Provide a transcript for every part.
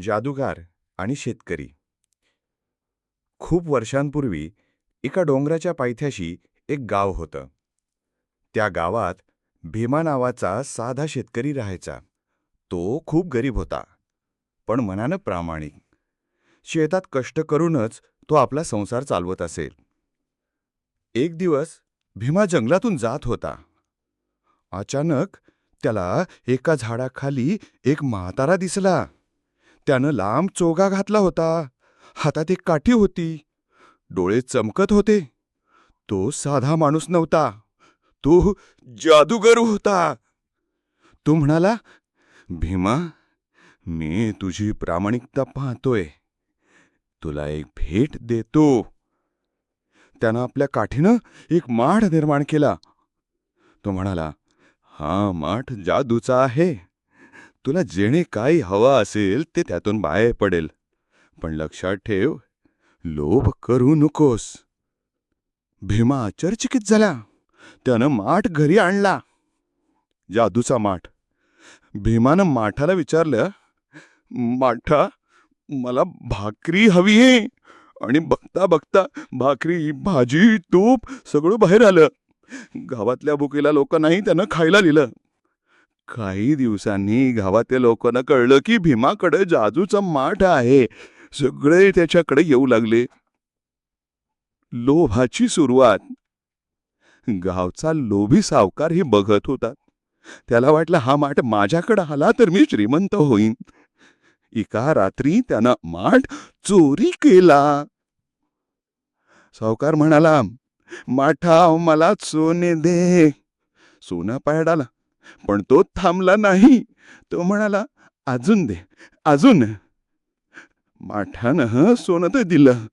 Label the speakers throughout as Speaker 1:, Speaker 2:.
Speaker 1: जादूगार आणि शेतकरी. खूप वर्षांपूर्वी एका डोंगराच्या पायथ्याशी एक गाव होतं. त्या गावात भीमा नावाचा साधा शेतकरी राहायचा. तो खूप गरीब होता पण मनानं प्रामाणिक. शेतात कष्ट करूनच तो आपला संसार चालवत असेल. एक दिवस भीमा जंगलातून जात होता. अचानक त्याला एका झाडाखाली एक म्हातारा दिसला. त्यानं लांब चोगा घातला होता. हातात एक काठी होती. डोळे चमकत होते. तो साधा माणूस नव्हता. तो जादूगर होता. तो म्हणाला भीमा मी तुझी प्रामाणिकता पाहतोय. तुला एक भेट देतो. त्यानं आपल्या काठीनं एक माठ निर्माण केला. तो म्हणाला हा माठ जादूचा आहे. तुला जेणे काही हवा असेल ते त्यातून बाहेर पडेल. पण लक्षात ठेव लोभ करू नकोस. भीमा आश्चर्यचकित झाला. त्यानं माठ घरी आणला. जादूचा माठ. भीमानं माठाला विचारलं माठा मला भाकरी हवी आहे. आणि बघता बघता भाकरी भाजी तूप सगळं बाहेर आलं. गावातल्या भुकेला लोकांनाही त्यानं खायला दिलं. काही दिवसांनी गावातल्या लोकांना कळलं की भीमाकडे जादूचा माठ आहे. सगळे त्याच्याकडे येऊ लागले. लोभाची सुरुवात. गावचा लोभी सावकारही बघत होता. त्याला वाटलं हा माठ माझ्याकडे आला तर मी श्रीमंत होईन. एका रात्री त्यानं माठ चोरी केला. सावकार म्हणाला माठा मला सोने दे. सोनं पायडाला पण तो थांबला नाही. तो म्हणाला अजून दे अजून. माठानं सोनं तर दिलं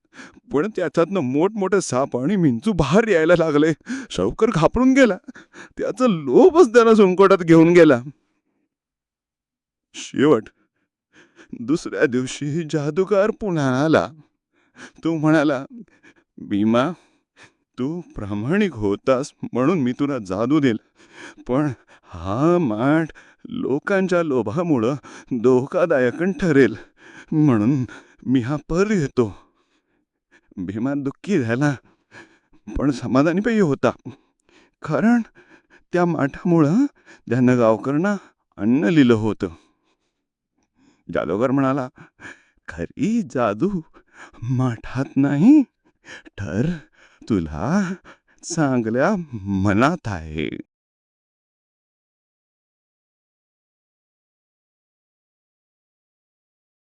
Speaker 1: पण त्याच्यातनं मोठमोठे साप आणि मिंचू बाहेर यायला लागले. शवकर घाबरून गेला. त्याचा लोभच त्यानं सोनकोटात घेऊन गेला. शेवट दुसऱ्या दिवशी जादूगार पुन्हा आला. तो म्हणाला भीमा तू प्रामाणिक होतास म्हणून मी तुला जादू देईल. पण हा माठ लोकांच्या लोभामुळं धोकादायक ठरेल. म्हणून मी हा पर येतो. भीमा दुःखी झाला. पण समाधानी पाहिजे होता. कारण त्या माठामुळं त्यानं गावकऱ्यांना अन्न लिहिलं होतं. जादूगर म्हणाला खरी जादू माठात नाही ठर तुला चांगल्या मनात आहे.